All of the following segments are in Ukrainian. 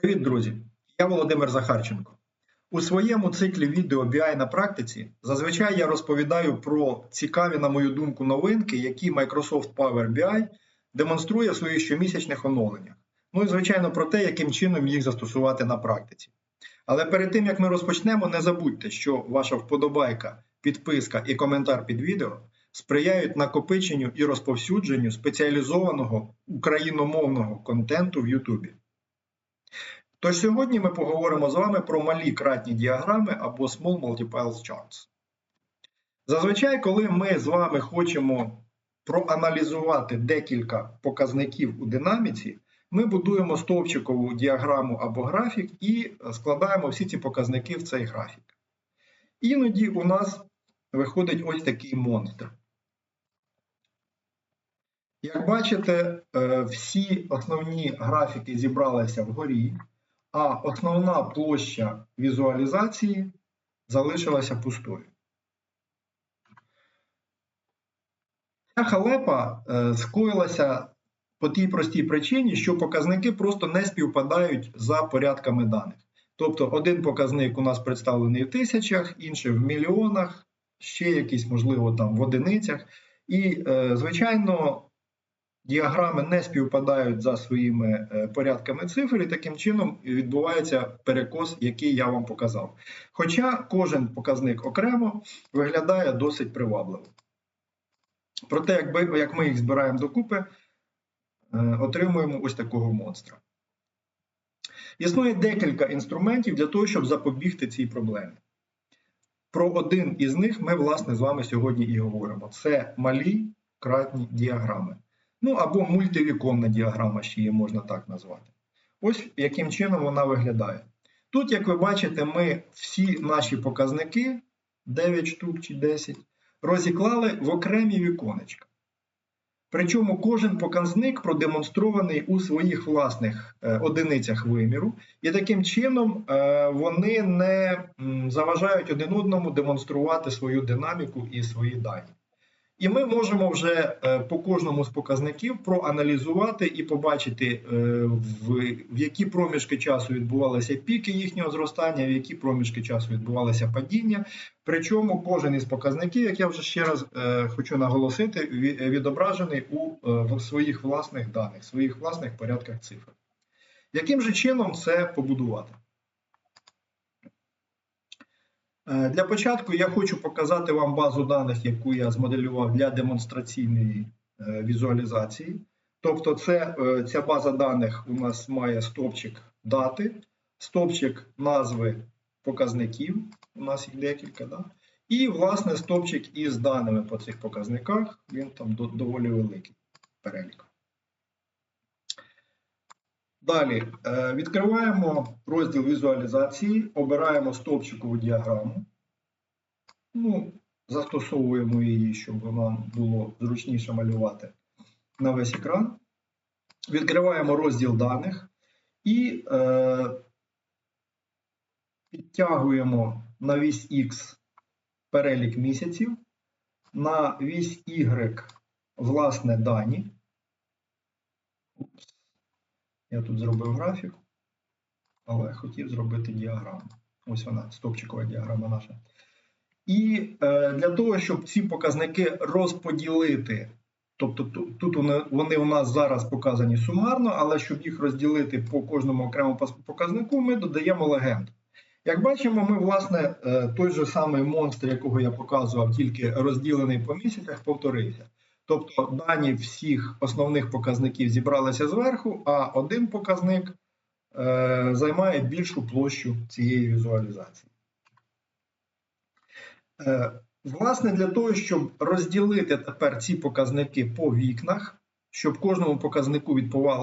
Привіт, друзі! Я Володимир Захарченко. У своєму циклі відео BI на практиці зазвичай я розповідаю про цікаві, на мою думку, новинки, які Microsoft Power BI демонструє в своїх щомісячних оновленнях. Ну і звичайно про те, яким чином їх застосувати на практиці. Але перед тим як ми розпочнемо, не забудьте, що ваша вподобайка, підписка і коментар під відео сприяють накопиченню і розповсюдженню спеціалізованого україномовного контенту в Ютубі. Тож сьогодні ми поговоримо з вами про малі кратні діаграми або Small Multiple Charts. Зазвичай, коли ми з вами хочемо проаналізувати декілька показників у динаміці, ми будуємо стовпчикову діаграму або графік і складаємо всі ці показники в цей графік. Іноді у нас виходить ось такий монстр. Як бачите, е, всі основні графіки зібралися вгорі, а основна площа візуалізації залишилася пустою. Ця халепа е, скоїлася по тій простій причині, що показники просто не співпадають за порядками даних. Тобто один показник у нас представлений в тисячах, інший в мільйонах, ще якийсь, можливо, там в одиницях. І, е, звичайно, діаграми не співпадають за своїми е, порядками цифр, і таким чином відбувається перекос, який я вам показав. Хоча кожен показник окремо виглядає досить привабливо. Проте, якби, як ми їх збираємо докупи, е, отримуємо ось такого монстра. Існує декілька інструментів для того, щоб запобігти цій проблемі. Про один із них ми, власне, з вами сьогодні і говоримо: це малі кратні діаграми. Ну або мультивіконна діаграма, ще її можна так назвати. Ось яким чином вона виглядає. Тут, як ви бачите, ми всі наші показники, 9 штук чи 10, розіклали в окремі віконечка. Причому кожен показник продемонстрований у своїх власних е, одиницях виміру, і таким чином е, вони не заважають один одному демонструвати свою динаміку і свої дані. І ми можемо вже е, по кожному з показників проаналізувати і побачити, в, в які проміжки часу відбувалися піки їхнього зростання, в які проміжки часу відбувалося падіння. Причому кожен із показників, як я вже ще раз е, хочу наголосити, відображений у своїх власних даних, своїх власних порядках цифр. Яким же чином це побудувати? Е, для початку я хочу показати вам базу даних, яку я змоделював для демонстраційної е, візуалізації. Тобто, це, е, ця база даних у нас має стовпчик дати, стовпчик назви показників, у нас їх декілька, да? і, власне, стовпчик із даними по цих показниках, він там доволі великий перелік. Далі е, відкриваємо розділ візуалізації, обираємо стовпчикову діаграму. Ну, Застосовуємо її, щоб нам було зручніше малювати на весь екран. Відкриваємо розділ даних і е, підтягуємо на вісь X перелік місяців, на вісь Y власне дані. Я тут зробив графік, але хотів зробити діаграму. Ось вона, стопчикова діаграма наша. І е, для того, щоб ці показники розподілити, тобто тут вони у нас зараз показані сумарно, але щоб їх розділити по кожному окремому показнику, ми додаємо легенду. Як бачимо, ми, власне, е, той же самий монстр, якого я показував, тільки розділений по місяцях, повторився. Тобто дані всіх основних показників зібралися зверху, а один показник е, займає більшу площу цієї візуалізації. Е, Власне, для того, щоб розділити тепер ці показники по вікнах, щоб кожному показнику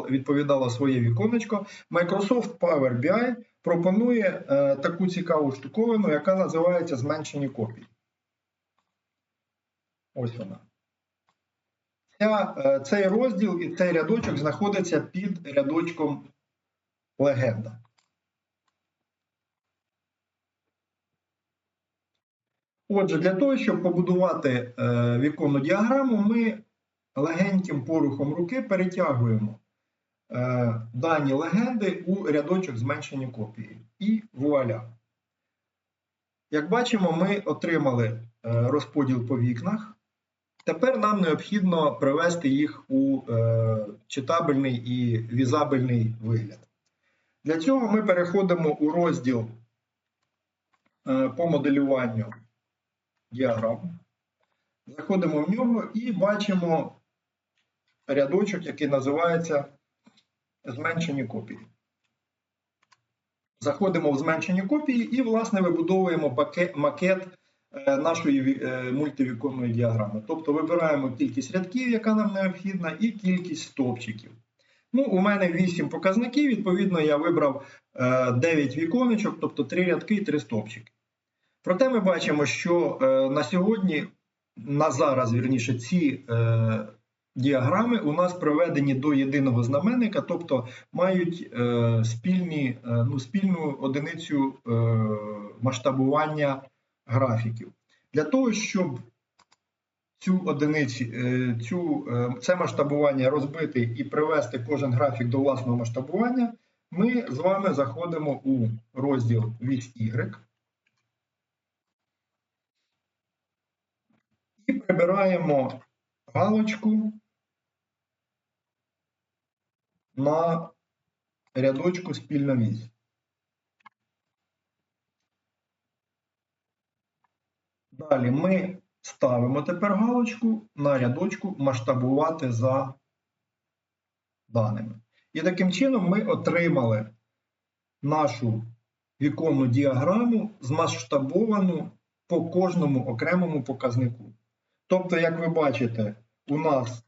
відповідало своє віконечко, Microsoft Power BI пропонує е, таку цікаву штуковину, яка називається зменшені копії. Ось вона. Ця, е, Цей розділ і цей рядочок знаходиться під рядочком легенда. Отже, для того, щоб побудувати е, віконну діаграму, ми легеньким порухом руки перетягуємо е, дані легенди у рядочок зменшені копії. І вуаля. Як бачимо, ми отримали розподіл по вікнах. Тепер нам необхідно привести їх у е, читабельний і візабельний вигляд. Для цього ми переходимо у розділ е, по моделюванню діаграм. Заходимо в нього і бачимо рядочок, який називається зменшені копії. Заходимо в зменшені копії і, власне, вибудовуємо пакет, макет нашої е, мультивіконної діаграми. Тобто вибираємо кількість рядків, яка нам необхідна, і кількість стовпчиків. Ну, У мене 8 показників, відповідно, я вибрав 9 віконечок, тобто 3 рядки і 3 стовпчики. Проте ми бачимо, що е, на сьогодні, на зараз, вірніше, ці е, діаграми у нас приведені до єдиного знаменника, тобто мають е, спільні, е, ну, спільну одиницю е, масштабування графіків. Для того, щоб цю одиницю, е, цю, е, це масштабування розбити і привести кожен графік до власного масштабування, ми з вами заходимо у розділ вісь Y. І прибираємо галочку на рядочку спільна вісь. Далі ми ставимо тепер галочку на рядочку масштабувати за даними. І таким чином ми отримали нашу віконну діаграму змасштабовану по кожному окремому показнику. Тобто, як ви бачите, у нас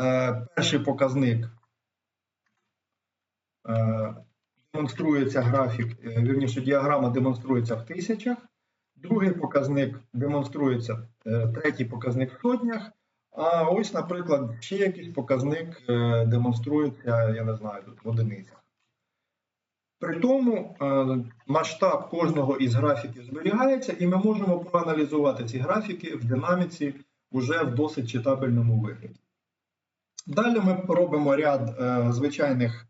е, перший показник е, демонструється графік, е, вірніше, діаграма демонструється в тисячах, другий показник демонструється, е, третій показник в сотнях. А ось, наприклад, ще якийсь показник е, демонструється, я не знаю, тут в одиницях. При тому е, масштаб кожного із графіків зберігається, і ми можемо проаналізувати ці графіки в динаміці вже в досить читабельному вигляді. Далі ми робимо ряд звичайних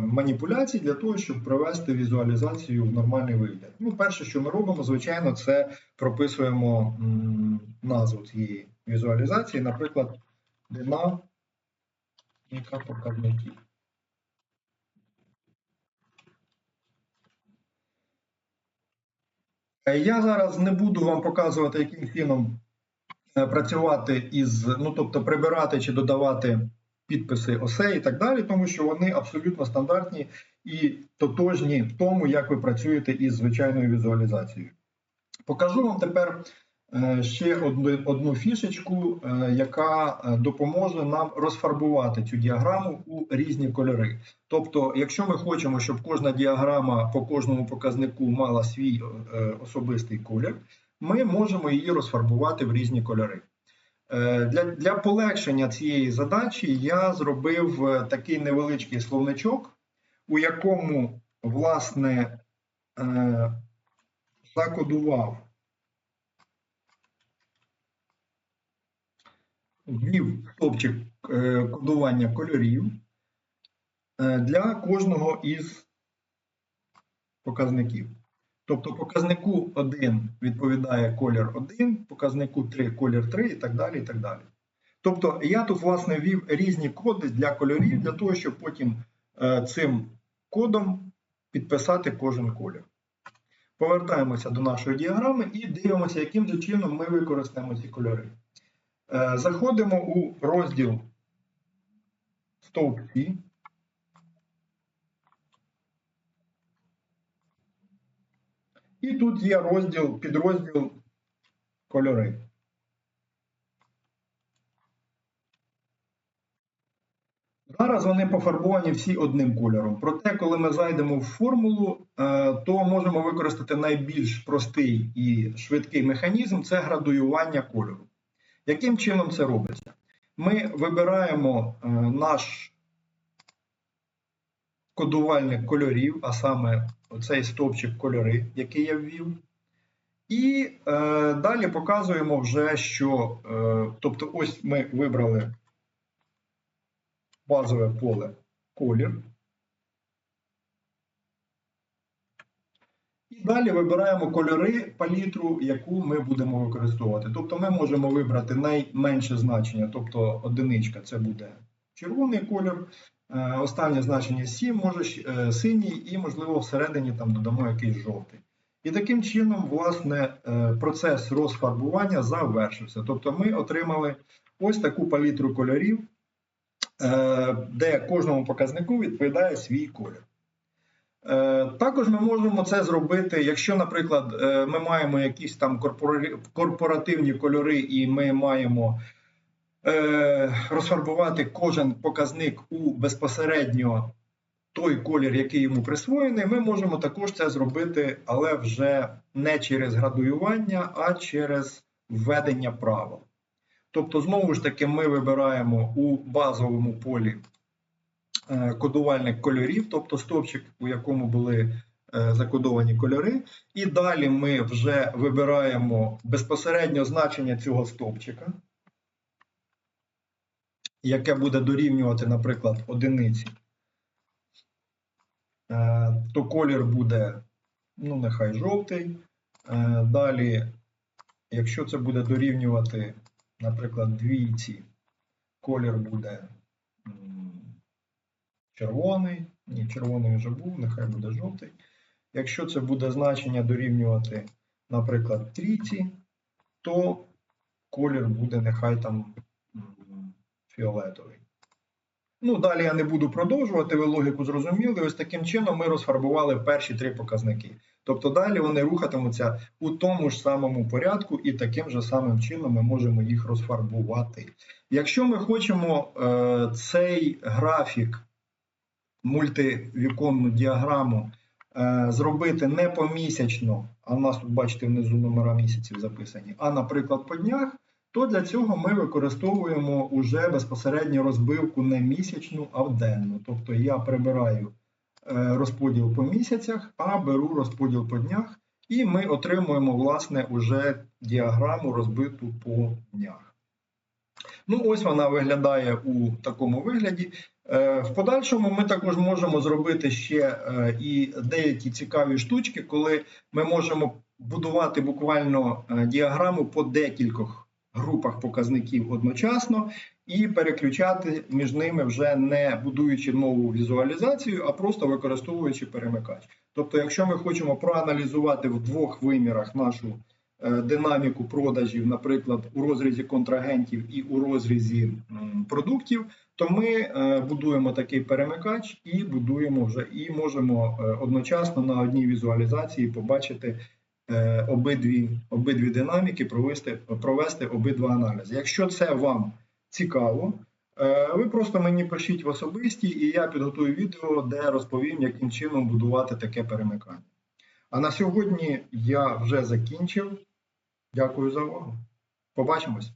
маніпуляцій для того, щоб провести візуалізацію в нормальний вигляд. Ну, перше, що ми робимо, звичайно, це прописуємо назву цієї візуалізації, наприклад, динаміка показників. Е, Я зараз не буду вам показувати, яким чином е, працювати із, ну тобто прибирати чи додавати підписи осей і так далі, тому що вони абсолютно стандартні і тотожні в тому, як ви працюєте із звичайною візуалізацією. Покажу вам тепер е, ще одну, одну фішечку, е, яка е, допоможе нам розфарбувати цю діаграму у різні кольори. Тобто, якщо ми хочемо, щоб кожна діаграма по кожному показнику мала свій особистий колір, ми можемо її розфарбувати в різні кольори. Е, Для, для полегшення цієї задачі я зробив е, такий невеличкий словничок, у якому, власне, е, закодував ввів стовпчик е, кодування кольорів для кожного із показників. Тобто показнику 1 відповідає колір 1, показнику 3 колір 3 і так далі. і так далі. Тобто я тут, власне, ввів різні коди для кольорів, для того, щоб потім е, цим кодом підписати кожен колір. Повертаємося до нашої діаграми і дивимося, яким же чином ми використаємо ці кольори. Е, Заходимо у розділ стовпці. І тут є розділ, підрозділ кольори. Зараз вони пофарбовані всі одним кольором. Проте, коли ми зайдемо в формулу, е, то можемо використати найбільш простий і швидкий механізм це градуювання кольору. Яким чином це робиться? Ми вибираємо е, наш кодувальник кольорів, а саме оцей стовпчик кольори, який я ввів. І е, далі показуємо вже, що, е, тобто, ось ми вибрали базове поле колір. І далі вибираємо кольори палітру, яку ми будемо використовувати. Тобто ми можемо вибрати найменше значення, тобто одиничка це буде червоний колір, останнє значення 7, може е, синій, і, можливо, всередині там додамо якийсь жовтий. І таким чином, власне, е, процес розфарбування завершився. Тобто ми отримали ось таку палітру кольорів, е, де кожному показнику відповідає свій колір. Е, Також ми можемо це зробити, якщо, наприклад, е, ми маємо якісь там корпоративні кольори, і ми маємо е, розфарбувати кожен показник у безпосередньо той колір, який йому присвоєний, ми можемо також це зробити, але вже не через градуювання, а через введення правил. Тобто, знову ж таки, ми вибираємо у базовому полі е, кодувальник кольорів, тобто стовпчик, у якому були е, закодовані кольори. І далі ми вже вибираємо безпосередньо значення цього стовпчика, яке буде дорівнювати, наприклад, одиниці. Е, То колір буде, ну, нехай жовтий. Е, Далі, якщо це буде дорівнювати, наприклад, двійці, колір буде червоний. Ні, червоний вже був, нехай буде жовтий. Якщо це буде значення дорівнювати, наприклад, трійці, то колір буде нехай там фіолетовий. Ну, далі я не буду продовжувати, ви логіку зрозуміли. Ось таким чином ми розфарбували перші три показники. Тобто далі вони рухатимуться у тому ж самому порядку, і таким же самим чином ми можемо їх розфарбувати. Якщо ми хочемо е, цей графік, мультивіконну діаграму е, зробити не помісячно, а в нас тут, бачите, внизу номера місяців записані, а, наприклад, по днях, то для цього ми використовуємо уже безпосередньо розбивку не місячну, а денну. Тобто я прибираю е, розподіл по місяцях, а беру розподіл по днях, і ми отримуємо, власне, уже діаграму розбиту по днях. Ну, ось вона виглядає у такому вигляді. Е, В подальшому ми також можемо зробити ще е, і деякі цікаві штучки, коли ми можемо будувати буквально діаграму по декількох групах показників одночасно і переключати між ними вже не будуючи нову візуалізацію, а просто використовуючи перемикач. Тобто, якщо ми хочемо проаналізувати в двох вимірах нашу е, динаміку продажів, наприклад, у розрізі контрагентів і у розрізі продуктів, то ми е, будуємо такий перемикач і будуємо вже і можемо е, одночасно на одній візуалізації побачити обидві, обидві динаміки, провести, провести обидва аналізи. Якщо це вам цікаво, е, ви просто мені пишіть в особисті, і я підготую відео, де розповім, яким чином будувати таке перемикання. А на сьогодні я вже закінчив. Дякую за увагу. Побачимось!